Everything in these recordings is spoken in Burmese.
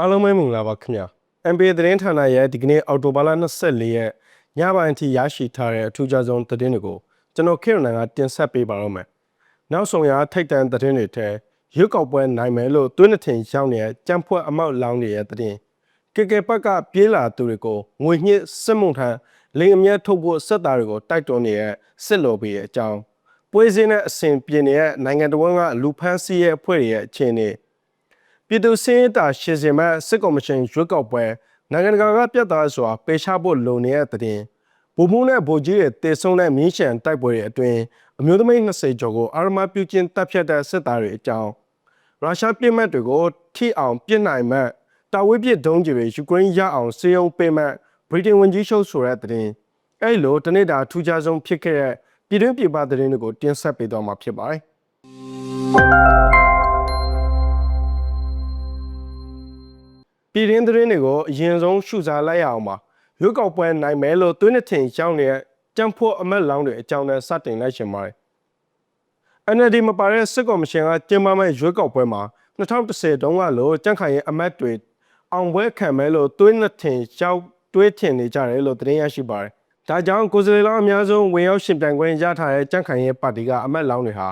အားလုံးပဲမင်္ဂလာပါခင်ဗျာ NBA သတင်းဌာနရဲ့ဒီကနေ့အော်တိုဘာလ24ရက်ညပိုင်းအထိရရှိထားတဲ့အထူးခြားဆုံးသတင်းတွေကိုကျွန်တော်ခေရနန်ကတင်ဆက်ပေးပါတော့မယ်နောက်ဆုံးရထိတ်တန့်သတင်းတွေထဲရွက်ကောက်ပွဲနိုင်မယ်လို့သွင်းတဲ့ထင်ရောက်နေတဲ့ကြံဖွဲ့အမောက်လောင်းတွေရဲ့သတင်းကေကေပက်ကပြေးလာသူတွေကိုငွေညှစ်စစ်မှုထမ်းလင်အမျက်ထုတ်ဖို့စက်သားတွေကိုတိုက်တွန်းနေတဲ့စစ်လိုပေရဲ့အကြောင်းပွဲစင်းတဲ့အစဉ်ပြင်းနေတဲ့နိုင်ငံတော်ကလူဖန်းစီရဲ့အဖွဲ့တွေရဲ့အခြေအနေ ပြည်သူစင်းတာရှေစင်မဲ့စစ်ကော်မရှင်ရွေးကောက်ပွဲနိုင်ငံတကာကပြတ်သားစွာပေချဖို့လုံနေတဲ့တဲ့ဗိုလ်မှူးနဲ့ဗိုလ်ကြီးတွေတေဆုံးတဲ့မြင်းရှံတိုက်ပွဲတွေအတွင်းအမျိုးသမီး20ကျော်ကိုအာရမပြုချင်းတပ်ဖြတ်တဲ့စစ်သားတွေအကြောင်းရုရှားပြည်မှတ်တွေကိုထိအောင်ပြစ်နိုင်မဲ့တာဝေးပြစ်ဒုံးကြီးတွေယူကရိန်းရအောင်စေယုံပေးမဲ့ဗြိတိန်ဝန်ကြီးချုပ်ဆိုတဲ့တဲ့အဲ့လိုတနေ့တာထူးခြားဆုံးဖြစ်ခဲ့တဲ့ပြည်တွင်းပြည်ပသတင်းတွေကိုတင်ဆက်ပေးသွားမှာဖြစ်ပါတယ် ပြည်ရင်းသတင်းတွေကိုအရင်ဆုံးရှုစားလိုက်ရအောင်ပါရွေးကောက်ပွဲနိုင်မယ်လို့သွင်းတဲ့ထင်ရောက်နေတဲ့ကြံဖို့အမက်လောင်းတွေအကြောင်းနဲ့စတင်လိုက်ရှင်ပါတယ် NLD မပါတဲ့စစ်ကော်မရှင်ကကျင်းပမဲ့ရွေးကောက်ပွဲမှာ2010တုန်းကလို့ကြန့်ခိုင်ရဲ့အမက်တွေအောင်ပွဲခံမယ်လို့သွင်းတဲ့ထင်ရောက်တွေးထင်နေကြတယ်လို့သတင်းရရှိပါတယ်ဒါကြောင့်ကိုယ်စားလှယ်လောင်းအများဆုံးဝင်ရောက်ရှင်ပြိုင်ခွင့်ရထားတဲ့ကြန့်ခိုင်ရဲ့ပါတီကအမက်လောင်းတွေဟာ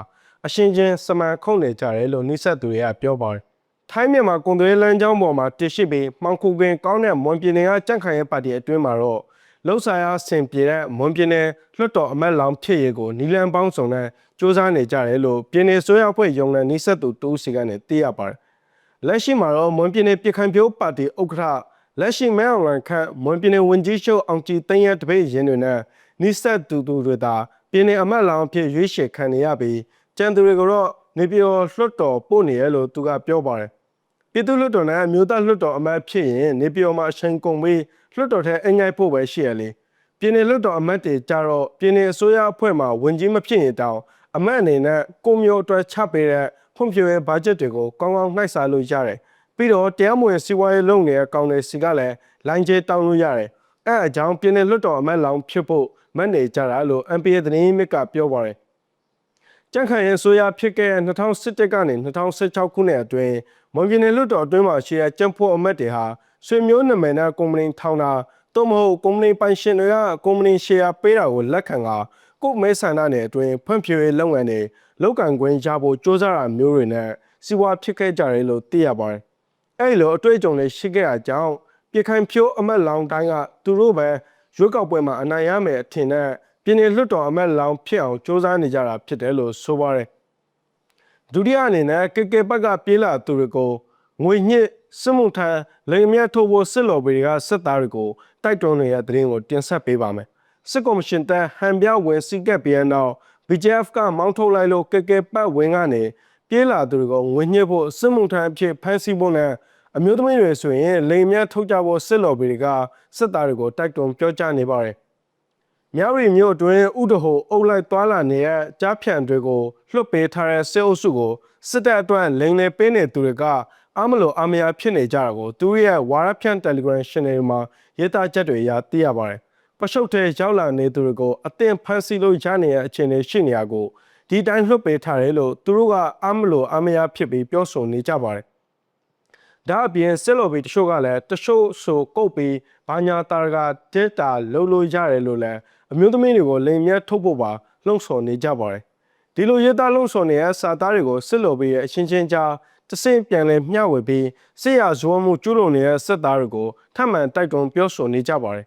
အရှင်ချင်းစမန်ခုံနေကြတယ်လို့နှိဆက်သူတွေကပြောပါတယ် ထိုင်းမြန်မာကွန်သွေးလမ်းကြောင်းပေါ်မှာတည်ရှိပြီးမှောင်ခုပင်ကောင်းတဲ့မွန်ပြည်နယ်ကကြန့်ခိုင်ရဲ့ပါတီအတွင်းမှာတော့လှုပ်ရှားအားဆင်ပြေတဲ့မွန်ပြည်နယ်လွှတ်တော်အမတ်လောင်ဖြစ်ရေးကိုနီလန်ပေါင်းစုံနဲ့စ조사နေကြတယ်လို့ပြည်နယ်ဆိုရအဖွဲ့ယုံနဲ့နှိဆက်သူတူးစီကနေသိရပါတယ်။လက်ရှိမှာတော့မွန်ပြည်နယ်ပြည်ခိုင်ဖြိုးပါတီဥက္ကဋ္ဌလက်ရှိမဲအောင်ရန်ခန့်မွန်ပြည်နယ်ဝန်ကြီးချုပ်အောင်ကြည်သိန်းရဲ့တပည့်ရင်တွေနဲ့နှိဆက်သူသူတွေသာပြည်နယ်အမတ်လောင်ဖြစ်ရွေးချယ်ခံနေရပြီးကျန်သူတွေကတော့ နေပြည်တော်လွှတ်တော်ပို့နေရလို့သူကပြောပါတယ်။ပြည်သူ့လွှတ်တော်နဲ့မြို့သားလွှတ်တော်အမတ်ဖြစ်ရင်နေပြည်တော်မှာအချိန်ကုန်ပြီးလွှတ်တော်ထဲအင်္ဂိုက်ဖို့ပဲရှိရလေပြည်နယ်လွှတ်တော်အမတ်တွေကြတော့ပြည်နယ်အစိုးရအဖွဲ့မှာဝင်ကြီးမဖြစ်ရင်တောင်အမတ်အနေနဲ့ကိုမျိုးအတွက်ချပေးတဲ့ဖွံ့ဖြိုးရေးဘတ်ဂျက်တွေကိုကောင်းကောင်းနှိုက်စားလို့ရတယ်ပြီးတော့တရားမဝင်စီးပွားရေးလုပ်နေတဲ့အကောင့်တွေစီကလည်းလိုင်းကျတောင်းလို့ရတယ်အဲအကြောင်းပြည်နယ်လွှတ်တော်အမတ်လောင်ဖြစ်ဖို့မတ်နေကြတာလို့ MPA သတင်းမြစ်ကပြောပါတယ် ကြန့်ခိုင်ရဲ့ဆိုရဖြစ်ခဲ့တဲ့2017ကနေ2016ခုနှစ်အတွင်းမွန်ပြည်နယ်လွှတ်တော်အတွင်းမှာရှိတဲ့ကြံ့ဖို့အမတ်တွေဟာဆွေမျိုးနာမည်နဲ့ကုမ္ပဏီထောင်တာတော့မဟုတ်ကုမ္ပဏီပိုင်ရှင်တွေကကုမ္ပဏီရှယ်ယာပေးတာကိုလက်ခံကကို့မဲဆန္ဒနယ်အတွင်းဖွံ့ဖြိုးရေးလုပ်ငန်းတွေလောက်ကန်ခွင့်ရဖို့စ조사တာမျိုးတွေနဲ့စီးပွားဖြစ်ခဲ့ကြတယ်လို့သိရပါတယ်။အဲဒီလိုအတွေ့အကြုံတွေရှိခဲ့တာကြောင့်ပြည်ခိုင်ဖြိုးအမတ်လောင်တိုင်းကသူတို့ပဲရွေးကောက်ပွဲမှာအနိုင်ရမယ်အထင်နဲ့ ပြည်နယ်လွှတ်တော်အမတ်လောင်ဖြစ်အောင်စ조사နေကြတာဖြစ်တယ်လို့ဆိုပါတယ်။ဒုတိယအနေနဲ့ကေကေဘက်ကပြေးလာသူတွေကိုငွေညှစ်စစ်မှုထမ်းလိမ်အမြတ်ထုတ်ဖို့စစ်လော်ဘီတွေကစစ်သားတွေကိုတိုက်တွန်းနေတဲ့သတင်းကိုတင်ဆက်ပေးပါမယ်။စစ်ကော်မရှင်တပ်ဟန်ပြဝင်စီကက်ပြီးတဲ့နောက် BJF ကမောင်းထုတ်လိုက်လို့ကေကေပတ်ဝင်ကနေပြေးလာသူတွေကိုငွေညှစ်ဖို့စစ်မှုထမ်းအဖြစ်ဖမ်းဆီးဖို့နဲ့အမျိုးသမီးတွေဆိုရင်လိမ်အမြတ်ထုတ်ကြဖို့စစ်လော်ဘီတွေကစစ်သားတွေကိုတိုက်တွန်းပြောကြားနေပါတယ်။ မြရီမြို့အတွင်းဥဒဟိုအုပ်လိုက်သွားလာနေတဲ့ကြားဖြန့်တွေကိုလွှတ်ပေးထားတဲ့စစ်အုပ်စုကိုစစ်တပ်အတွက်လိန်လေပေးနေသူတွေကအာမလို့အာမယာဖြစ်နေကြတာကိုသူတို့ရဲ့ဝါရဖြန့် Telegram Channel မှာရေးသားချက်တွေအရသိရပါတယ်။ပရှုပ်တဲ့ရောက်လာနေသူတွေကိုအသင်ဖန်ဆီးလို့ရနေတဲ့အခြေအနေရှိနေရကိုဒီတိုင်းလွှတ်ပေးထားတယ်လို့သူတို့ကအာမလို့အာမယာဖြစ်ပြီးပြောဆိုနေကြပါတယ်။ဒါအပြင်စစ်လော်ဘီတချို့ကလည်းတချို့ဆိုကုတ်ပြီးဘာညာတာရကတစ်တာလှုပ်လို့ရတယ်လို့လည်း အမျိုးသမီးတွေကိုလိမ်မြတ်ထုတ်ဖို့ပါလှုံ့ဆော်နေကြပါတယ်ဒီလိုရေးသားလှုံ့ဆော်နေတဲ့စာသားတွေကိုစစ်လော်ဘီရဲ့အချင်းချင်းကြားတဆင့်ပြန်လဲမျှဝေပြီးစစ်ရဇဝမှုကျူးလွန်နေတဲ့စစ်သားတွေကိုထပ်မံတိုက်တွန်းပြောဆိုနေကြပါတယ်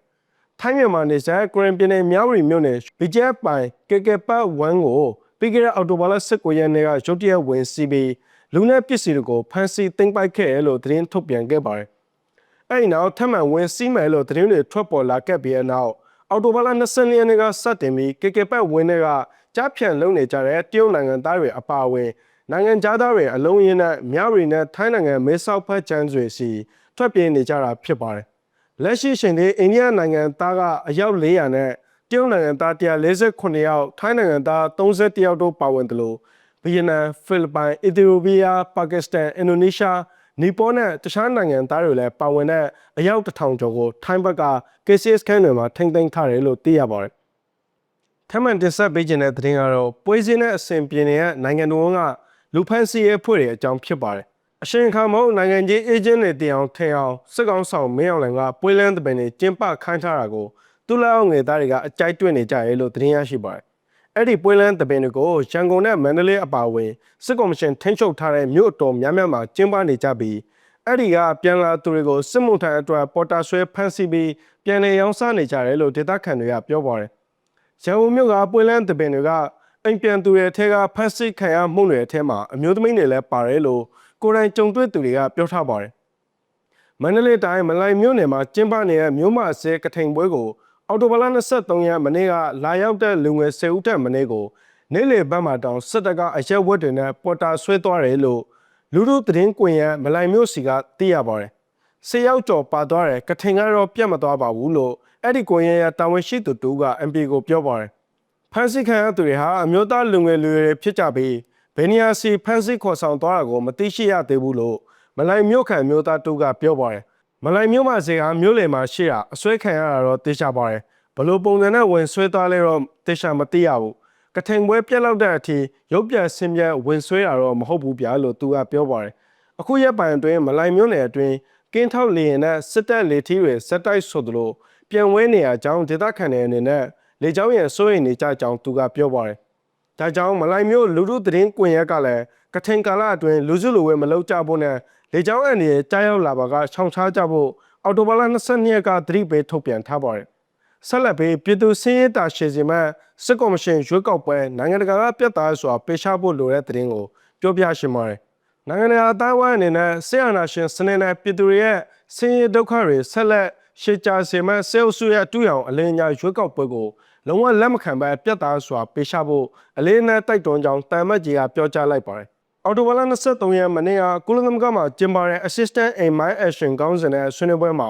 ထိုင်းမြန်မာနေဆက်ဂရန်ပြည်နယ်မြဝတီမြို့နယ် BJF ပိုင်ကေကေပတ်ဝမ်ကိုပြီးခဲ့တဲ့အောက်တိုဘာလ19ရက်နေ့ကရုတ်တရက်ဝင်စီးပြီးလူနဲ့ပစ္စည်းတွေကိုဖမ်းဆီးသိမ်းပိုက်ခဲ့တယ်လို့သတင်းထုတ်ပြန်ခဲ့ပါတယ်။အဲဒီနောက်ထပ်မံဝင်စီးမယ်လို့သတင်းတွေထွက်ပေါ်လာခဲ့ပြီးတဲ့နောက် အော်တိုဘာလ22ရက်နေ့ကစတင်ပြီးကေကေပတ်ဝင်းတွေကကြားဖြန့်လုံနေကြတဲ့တရုတ်နိုင်ငံသားတွေအပါအဝင်နိုင်ငံသားတွေအလုံးရင်းနဲ့မြရီနဲ့ထိုင်းနိုင်ငံမဲဆောက်ဖက်ချမ်းတွေစီထွက်ပြေးနေကြတာဖြစ်ပါတယ်။လက်ရှိချိန်ဒီအိန္ဒိယနိုင်ငံသားကအယောက်400နဲ့တရုတ်နိုင်ငံသား148ယောက်ထိုင်းနိုင်ငံသား31ယောက်တို့ပါဝင်တယ်လို့ဗီယက်နမ်ဖိလစ်ပိုင်အီသီယိုးပီးယားပါကစ္စတန်အင်ဒိုနီးရှား နီပေါ်နဲ့တခြားနိုင်ငံသားတွေလည်းပါဝင်တဲ့အယောက်တစ်ထောင်ကျော်ကိုထိုင်းဘက်က KCS ခန်းတွေမှာထိမ့်သိမ်းထားတယ်လို့သိရပါတယ်။ထပ်မံတင်ဆက်ပေးခြင်းတဲ့သတင်းကတော့ပွဲစင်းတဲ့အစဉ်ပြေနေတဲ့နိုင်ငံတော်ကလူဖန်စီရဲ့ဖွဲ့တွေအကြောင်းဖြစ်ပါတယ်အရှင်ခါမုံနိုင်ငံကြီးအေဂျင့်တွေတင်အောင်ထင်အောင်စစ်ကောင်ဆောင်မင်းအောင်လှိုင်ကပွေးလန်းတပင်တွေကျင်းပခိုင်းထားတာကိုသူ့လက်အောက်ငယ်သားတွေကအကြိုက်တွေ့နေကြရဲလို့သတင်းရရှိပါတယ်။ အဲ့ဒီပွေးလန်းတပင်တွေကိုရန်ကုန်နဲ့မန္တလေးအပါအဝင်စစ်ကောင်ရှင်ထိန်းချုပ်ထားတဲ့မြို့အတော်များများမှာကျင်းပနေကြပြီးအဲ့ဒီကပြန်လာသူတွေကိုစစ်မှုထမ်းအတွက်ပေါ်တာဆွဲဖမ်းဆီးပြီးပြန်လည်ရောင်းစားနေကြတယ်လို့ဒေသခံတွေကပြောပါတယ်။ရန်ကုန်မြို့ကပွေးလန်းတပင်တွေကအိမ်ပြန်သူတွေအထက်ကဖမ်းဆီးခံရမှုတွေအထက်မှာအမျိုးသမီးတွေလည်းပါတယ်လို့ကိုယ်တိုင်ကြုံတွေ့သူတွေကပြောထားပါတယ်။မန္တလေးတိုင်းမလိုင်မြို့နယ်မှာကျင်းပနေတဲ့မြို့မဆဲကထိန်ပွဲကို အော်တိုဘလ23ရက်မနေ့ကလာရောက်တဲ့လူငယ်10ဦးတက်မနေ့ကိုနေ့လယ်ဘက်မှာတောင်စစ်တပ်ကအရက်ဝတ်တွေနဲ့ပေါ်တာဆွဲသွားတယ်လို့လူလူသတင်းကွင်ရမလိုင်မြို့စီကသိရပါတယ်။ဆေးရောက်ကျော်ပါသွားတယ်ကထိန်ကတော့ပြတ်မသွားပါဘူးလို့အဲ့ဒီကွင်ရရတာဝန်ရှိသူတူက MP ကိုပြောပါတယ်။ဖန်စီခံရသူတွေဟာအမျိုးသားလူငယ်လူရွယ်တွေဖြစ်ကြပြီးဘယ်နေရာစီဖန်စီခေါ်ဆောင်သွားတာကိုမသိရှိရသေးဘူးလို့မလိုင်မြို့ခံမျိုးသားတူကပြောပါတယ်။ မလိုင်မြို့မှာဇေဟာမြို့လေမှာရှိတာအစွဲခံရတာတော့သိချပါတယ်။ဘလို့ပုံစံနဲ့ဝင်ဆွဲသွားလဲတော့သိချမသိရဘူး။ကထိန်ပွဲပြက်လောက်တဲ့အထိရုပ်ပြဆင်းပြဝင်ဆွဲတာတော့မဟုတ်ဘူးဗျာလို့သူကပြောပါတယ်။အခုရက်ပိုင်းအတွင်းမလိုင်မြို့နယ်အတွင်းကင်းထောက်လေရင်နဲ့စစ်တပ်လေထီးတွေစက်တိုက်ဆိုသလိုပြန်ဝဲနေရကြောင်းဒေသခံတွေအနေနဲ့လေကြောင်းရဲ့စိုးရိမ်နေကြကြောင်းသူကပြောပါတယ်။ဒါကြောင့်မလိုင်မျိုးလူလူသတင်းကွန်ရက်ကလည်းကထိန်ကာလအတွင်းလူစုလူဝဲမလုပ်ကြဖို့နဲ့ လေကြောင်းအန်ဒီရဲ့ကြားရောက်လာပါကခြောင်ချကြဖို့အော်တိုဘာလ22ရက်ကသတိပေးထုတ်ပြန်ထားပါတယ်။ဆက်လက်ပြီးပြည်သူစင်းရဲတာရှေစီမန်စစ်ကော်မရှင်ရွေးကောက်ပွဲနိုင်ငံတကာကပြတ်သားစွာပေးချဖို့လိုတဲ့သတင်းကိုပြောပြရှင်ပါတယ်။နိုင်ငံတကာအတိုင်းအဝိုင်းအနေနဲ့ဆေးအာဏာရှင်စနစ်နဲ့ပြည်သူတွေရဲ့ဆင်းရဲဒုက္ခတွေဆက်လက်ရှေ့ချစေမဲ့ဆဲအုပ်စုရဲ့အတူရောင်အလင်းညာရွေးကောက်ပွဲကိုလုံးဝလက်မခံဘဲပြတ်သားစွာပေးချဖို့အလေးနဲ့တိုက်တွန်းကြောင်းတမ်မတ်ကြီးကပြောကြားလိုက်ပါတယ်။ အော်တိုဝါလာ23ရက်မနေ့ကကုလသမဂ္ဂမှာကျင်းပတဲ့ Assistant in My Action ကောင်းစဉ်နဲ့ဆွေးနွေးပွဲမှာ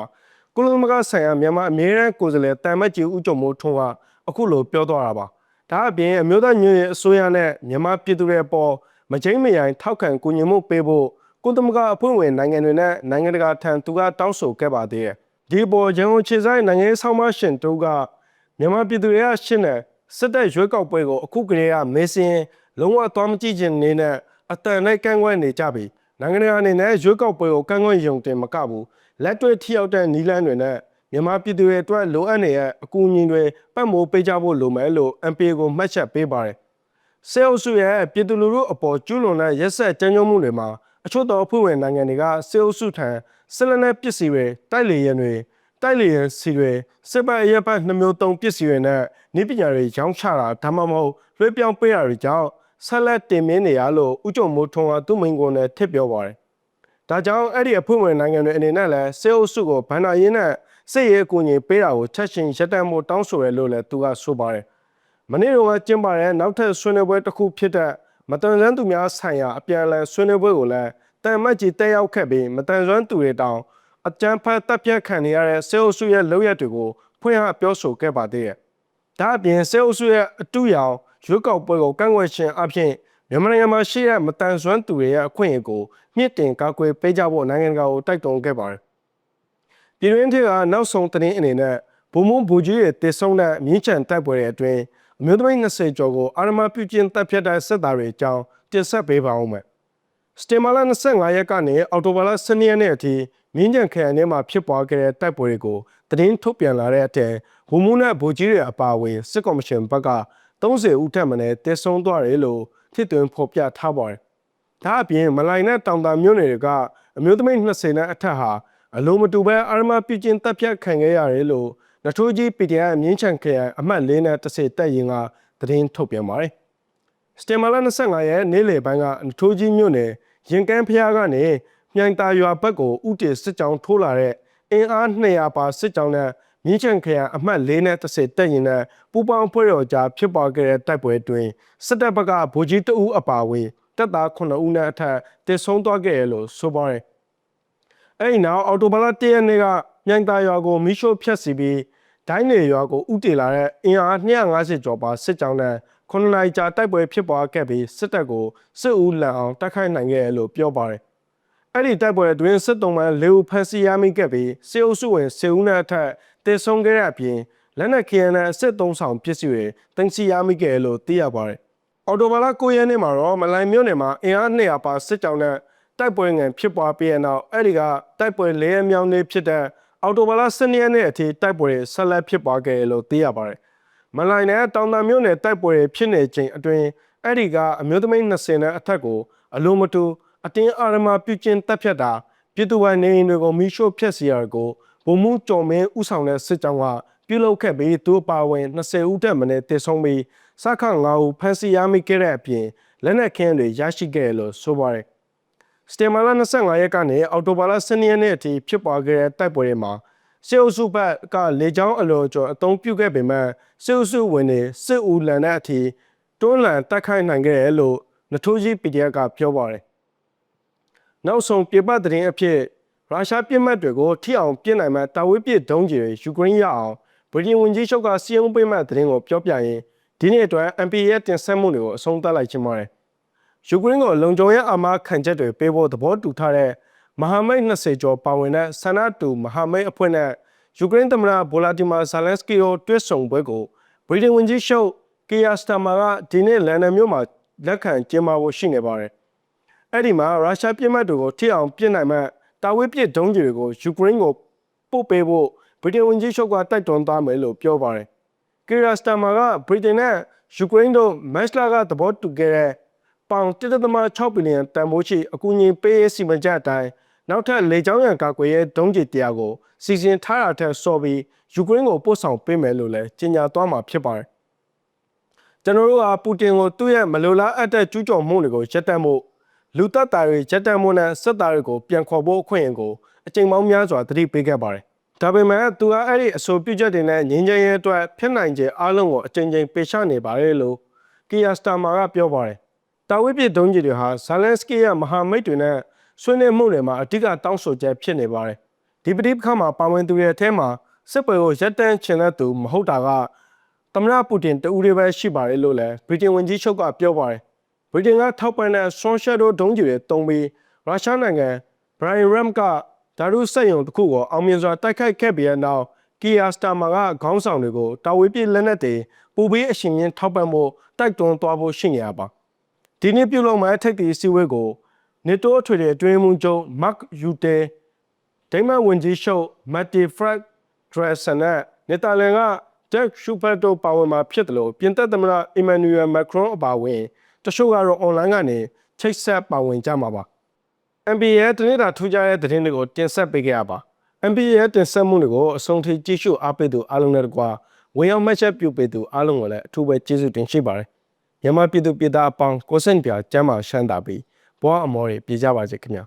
ကုလသမဂ္ဂဆိုင်ရာမြန်မာအမြဲတမ်းကိုယ်စားလှယ်တမ်မတ်ကြီးဦးကျော်မိုးထွန်းကအခုလိုပြောသွားတာပါ။ဒါအပြင်အမျိုးသားညွန့်ရဲ့အစိုးရနဲ့မြန်မာပြည်သူတွေအပေါ်မချင်းမယိုင်ထောက်ခံကူညီမှုပေးဖို့ကုလသမဂ္ဂအဖွဲ့ဝင်နိုင်ငံတွေနဲ့နိုင်ငံတကာထံသူကတောင်းဆိုခဲ့ပါသေးတယ်။ဒီပေါ်ရန်ကုန်ခြေဆိုင်နိုင်ငံရေးဆောင်မရှင်တို့ကမြန်မာပြည်သူတွေကရှင်းတဲ့စစ်တပ်ရွေးကောက်ပွဲကိုအခုကလေးကမေးစင်းလုံးဝသွားမကြည့်ခြင်းနေနဲ့ အတန်နဲ့ကန့်ကွက်နေကြပြီနိုင်ငံတကာအနေနဲ့ရွေးကောက်ပွဲကိုကန့်ကွက်ရုံတင်မကဘူးလက်တွေ့ထိရောက်တဲ့နီလန်းတွေနဲ့မြန်မာပြည်သူတွေအတွက်လိုအပ်နေတဲ့အကူအညီတွေပတ်မိုးပေးကြဖို့လိုမယ်လို့ MPA ကိုမှတ်ချက်ပေးပါတယ်ဆဲအုပ်စုရဲ့ပြည်သူလူထုအပေါ်ကျူးလွန်တဲ့ရက်ဆက်ကြမ်းကြုတ်မှုတွေမှာအချို့သောအဖွဲ့ဝင်နိုင်ငံတွေကဆဲအုပ်စုထံဆက်လက်နဲ့ပစ္စည်းတွေတိုက်လေရင်တွေတိုက်လေရင်စီတွေစစ်ပတ်အရက်ပတ်နှမျိုးသုံးပစ္စည်းတွေနဲ့နည်းပညာတွေရောင်းချတာဒါမှမဟုတ်လွှဲပြောင်းပေးတာတွေကြောင့် ဆက်လက်တင်မင်းနေရလို့ဥကြုံမိုးထွန်းကသူ့မိန်ကွန်းနဲ့ထစ်ပြောပါတယ်။ဒါကြောင့်အဲ့ဒီအဖွဲ့ဝင်နိုင်ငံတွေအနေနဲ့လည်းစေအုပ်စုကိုဗန္နာရင်းနဲ့စစ်ရေးအကူအညီပေးတာကိုချက်ချင်းရပ်တန့်ဖို့တောင်းဆိုရလို့လည်းသူကဆိုပါတယ်။မနေ့ကကျင်းပတဲ့နောက်ထပ်ဆွေးနွေးပွဲတစ်ခုဖြစ်တဲ့မတန်ဆွမ်းသူများဆိုင်ရာအပြန်အလှန်ဆွေးနွေးပွဲကိုလည်းတန်မတ်ကြီးတက်ရောက်ခဲ့ပြီးမတန်ဆွမ်းသူတွေတောင်အကြမ်းဖက်တပ်ဖြတ်ခံနေရတဲ့စေအုပ်စုရဲ့လုပ်ရက်တွေကိုဖွင့်ဟပြောဆိုခဲ့ပါသေးတယ်။ ဒါအပြင်စေအုပ်စုရဲ့အတူရောင်ရွေးကောက်ပွဲကိုကန့်ကွက်ခြင်းအပြင်မြန်မာနိုင်ငံမှာရှိတဲ့မတန်ဆွမ်းသူတွေရဲ့အခွင့်အရေးကိုမြင့်တင်ကာကွယ်ပေးကြဖို့နိုင်ငံတကာကိုတိုက်တွန်းခဲ့ပါတယ်။ပြည်တွင်းထက်ကနောက်ဆုံးသတင်းအနေနဲ့ဘုံမုံဘူကြီးရဲ့တည်ဆုံတဲ့မြင်းချန်တိုက်ပွဲတွေအတွင်းအမျိုးသမီး20ကျော်ကိုအာရမပြုကျင်းတပ်ဖြတ်တဲ့စစ်သားတွေအကြောင်းတင်ဆက်ပေးပါဦးမယ်။စတေမာလာ25ရက်ကနေအော်တိုဘာလ12ရက်နေ့အထိ မြင်းချန်ခရိုင်ထဲမှာဖြစ်ပွားခဲ့တဲ့တိုက်ပွဲတွေကိုသတင်းထုတ်ပြန်လာတဲ့အထက်ဘုံမုံနဲ့ဘူကြီးတွေအပါအဝင်စစ်ကော်မရှင်ဘက်က30ဦးထက်မနည်းတည်ဆုံသွားတယ်လို့ထစ်သွင်းဖော်ပြထားပါတယ်။ဒါအပြင်မလိုင်နဲ့တောင်တာမြို့နယ်တွေကအမျိုးသမီး20နဲ့အထက်ဟာအလုံးမတူပဲအာရမပြချင်းတပ်ဖြတ်ခံခဲ့ရတယ်လို့နထိုးကြီး PDF မြင်းချန်ခရိုင်အမှတ်၄နဲ့30တက်ရင်ကသတင်းထုတ်ပြန်ပါတယ်။စတေမာလာ25ရဲ့နေ့လယ်ပိုင်းကနထိုးကြီးမြို့နယ်ရင်ကန်းဖျားကနေ မြိုင်တာရွာဘက်ကိုဥတီစစ်ကြောင်းထိုးလာတဲ့အင်အား200ပါစစ်ကြောင်းနဲ့မြင်းချန်ခရိုင်အမှတ်၄နဲ့30တက်ရင်နဲ့ပူပေါင်းဖွဲ့တော်ကြားဖြစ်ပေါ်ခဲ့တဲ့တိုက်ပွဲတွင်စစ်တပ်ဘက်ကဗိုလ်ကြီးတအူးအပါအဝင်တပ်သား9ဦးနဲ့အထက်တည်ဆုံးသွားခဲ့ရလို့ဆိုပါတယ်။အဲဒီနောက်အော်တိုဘလာတရက်နေ့ကမြိုင်တာရွာကိုမီးရှို့ဖျက်ဆီးပြီးဒိုင်းနေရွာကိုဥတီလာတဲ့အင်အား250ကျော်ပါစစ်ကြောင်းနဲ့ခုနှစ်နိုင်ကြာတိုက်ပွဲဖြစ်ပွားခဲ့ပြီးစစ်တပ်ကိုစစ်ဦးလန်အောင်တိုက်ခိုက်နိုင်ခဲ့ရလို့ပြောပါတယ်။ အဲ့ဒီတိုက်ပွဲအတွင်းစစ်တုံးမှ၄ဦးဖမ်းဆီးရမိခဲ့ပြီးစစ်အုပ်စုဝင်10ဦးနဲ့အထက်တည်ဆုံးခဲ့တဲ့အပြင်လက်နက်ခဲယမ်းနဲ့အစစ်သုံးဆောင်ပစ္စည်းတွေတင်စီရမိခဲ့လို့သိရပါတယ်။အော်တိုဘာလ9ရက်နေ့မှာတော့မလိုင်မြို့နယ်မှာအင်အား200ပါစစ်ကြောင်းနဲ့တိုက်ပွဲငန်ဖြစ်ပွားပြီးတဲ့နောက်အဲ့ဒီကတိုက်ပွဲ၄ရက်မြောက်နေ့ဖြစ်တဲ့အော်တိုဘာလ12ရက်နေ့အထိတိုက်ပွဲတွေဆက်လက်ဖြစ်ပွားခဲ့တယ်လို့သိရပါတယ်။မလိုင်နယ်တောင်တံမြို့နယ်တိုက်ပွဲတွေဖြစ်နေချိန်အတွင်းအဲ့ဒီကအမျိုးသမီး20နဲ့အထက်ကိုအလုံးမတူ အတင်းအာရမပြုကျင်းတပ်ဖြတ်တာပြည်သူ့ဝန်နေအိမ်တွေကိုမိရှို့ဖျက်ဆီးရကိုဗိုလ်မှူးကျော်မင်းဦးဆောင်တဲ့စစ်ကြောင်းကပြုလုပ်ခဲ့ပြီးသူအပါအဝင်20ဦးတက်မင်းတေဆုံးပြီးစခန့်9ဦးဖမ်းဆီးရမိခဲ့တဲ့အပြင်လက်နက်ခင်းတွေရရှိခဲ့တယ်လို့ဆိုပါတယ်စတေမာလာ25ရက်ကနေအောက်တိုဘာလ12ရက်နေ့အထိဖြစ်ပွားခဲ့တဲ့တိုက်ပွဲတွေမှာစစ်အုပ်စုဘက်ကလေကြောင်းအလွန်ကျော်အုံပြုခဲ့ပေမဲ့စစ်အုပ်စုဝင်တွေစစ်ဦးလန်တဲ့အထိတွန်းလှန်တိုက်ခိုက်နိုင်ခဲ့တယ်လို့နထိုးကြီး PDF ကပြောပါတယ် နောက်ဆုံးပြပသတင်းအဖြစ်ရုရှားပြစ်မှတ်တွေကိုထိအောင်ပြစ်နိုင်မဲ့တာဝေးပစ်ဒုံးကျည်တွေယူကရိန်းရအောင်ဗြိတိန်ဝန်ကြီးချုပ်ကစီယုံပေးမဲ့သတင်းကိုပြောပြရင်ဒီနေ့အတွက် MP ရဲ့တင်ဆက်မှုတွေကိုအဆုံးသတ်လိုက်ခြင်းပါတယ်။ယူကရိန်းကိုလုံခြုံရေးအာမခံချက်တွေပေးဖို့သဘောတူထားတဲ့မဟာမိတ်20ကျော်ပါဝင်တဲ့ဆန္ဒတူမဟာမိတ်အဖွဲ့နဲ့ယူကရိန်းသမ္မတဗိုလာတီမာဇာလန်စကီတို့တွဲဆုံပွဲကိုဗြိတိန်ဝန်ကြီးချုပ်ကီယာစတာမာကဒီနေ့လန်ဒန်မြို့မှာလက်ခံကျင်းပဖို့ရှိနေပါတယ်။ အဲ့ဒီမှာရုရှားပြစ်မှတ်တွေကိုထိအောင်ပြစ်နိုင်မဲ့တာဝေးပစ်ဒုံးကျည်တွေကိုယူကရိန်းကိုပို့ပေးဖို့ဗြိတိန်ဝန်ကြီးချုပ်ကတိုက်တွန်းသွားမယ်လို့ပြောပါတယ်။ကီယာစတာမာကဗြိတိန်နဲ့ယူကရိန်းတို့မက်စလာကသဘောတူခဲ့တဲ့ပေါင်1.6ဘီလီယံတန်ဖိုးရှိအကူအညီပေးရေးစီမံချက်အတိုင်းနောက်ထပ်လေကြောင်းရန်ကာကွယ်ရေးဒုံးကျည်တရားကိုစီစဉ်ထားတာထက်စောပြီးယူကရိန်းကိုပို့ဆောင်ပေးမယ်လို့လည်းကြေညာသွားမှာဖြစ်ပါတယ်။ကျွန်တော်တို့ကပူတင်ကိုသူ့ရဲ့မလိုလားအပ်တဲ့ကျူးကျော်မှုတွေကိုရပ်တန့်မှု လူတပ်သားတွေရပ်တန့်မှုနဲ့စစ်သားတွေကိုပြန်ခေါ်ဖို့အခွင့်အရေးကိုအကြိမ်ပေါင်းများစွာသတိပေးခဲ့ပါတယ်။ဒါပေမဲ့သူကအဲ့ဒီအဆိုပြုချက်တွေနဲ့ငြင်းချင်ရေးအတွက်ဖြစ်နိုင်ခြေအလုံးကိုအကြိမ်ကြိမ်ပေးချနေပါတယ်လို့ကီယာစတာမာကပြောပါတယ်။တာဝိပစ်ဒုံးကြီးတွေဟာဇာလန်စကီရဲ့မဟာမိတ်တွေနဲ့ဆွေးနွေးမှုတွေမှာအဓိကတောင်းဆိုချက်ဖြစ်နေပါတယ်။ဒီပဋိပက္ခမှာပါဝင်သူတွေအထဲမှာစစ်ပွဲကိုရပ်တန့်ချင်တဲ့သူမဟုတ်တာကသမ္မတပူတင်တူတွေပဲရှိပါတယ်လို့လည်းဗြိတိန်ဝန်ကြီးချုပ်ကပြောပါတယ်။ ဗြိတိန်ကထောက်ပံ့တဲ့ဆွန်ရှက်ဒိုဒုံးကြီးတွေတုံးပြီးရုရှားနိုင်ငံဘရိုင်ရမ်ကဓာတုစက်ရုံတစ်ခုကိုအောင်မြင်စွာတိုက်ခိုက်ခဲ့ပြီးတဲ့နောက်ကီယာစတာမာကခေါင်းဆောင်တွေကိုတာဝေးပြလက်နက်တွေပူပေးအရှင်မြင့်ထောက်ပံ့ဖို့တိုက်တွန်းသွားဖို့ရှိနေရပါဒီနေ့ပြုလုပ်မယ့်ထိပ်သီးစည်းဝေးကိုနေတိုးအထွေထွေအတွင်းမှုချုပ်မတ်ယူတေဒိမန်ဝင်ကြီးရှုပ်မတ်တီဖရက်ဒရက်ဆန်နဲ့နယ်သာလန်ကတက်ရှူဖတ်တို့ပါဝင်မှာဖြစ်တယ်လို့ပြင်သစ်သမ္မတအီမန်နျူရယ်မက်ခရွန်အပါအဝင် တချို့ကတော့အွန်လိုင်းကနေချိတ်ဆက်ပါဝင်ကြမှာပါ NBA ရဲ့တနေ့တာထူးခြားတဲ့သတင်းတွေကိုတင်ဆက်ပေးခဲ့ရပါ NBA ရဲ့တင်ဆက်မှုတွေကိုအဆုံးထိကြည့်ရှုအားပေးသူအားလုံးနဲ့တကွာဝင်ရောက်မှတ်ချက်ပြုပေးသူအားလုံးကိုလည်းအထူးပဲကျေးဇူးတင်ရှိပါတယ်မြန်မာပြည်သူပြည်သားအပေါင်းကိုစင်ပြကျမ်းမာရှမ်းသာပြီးဘဝအမောတွေပြေကြပါစေခင်ဗျာ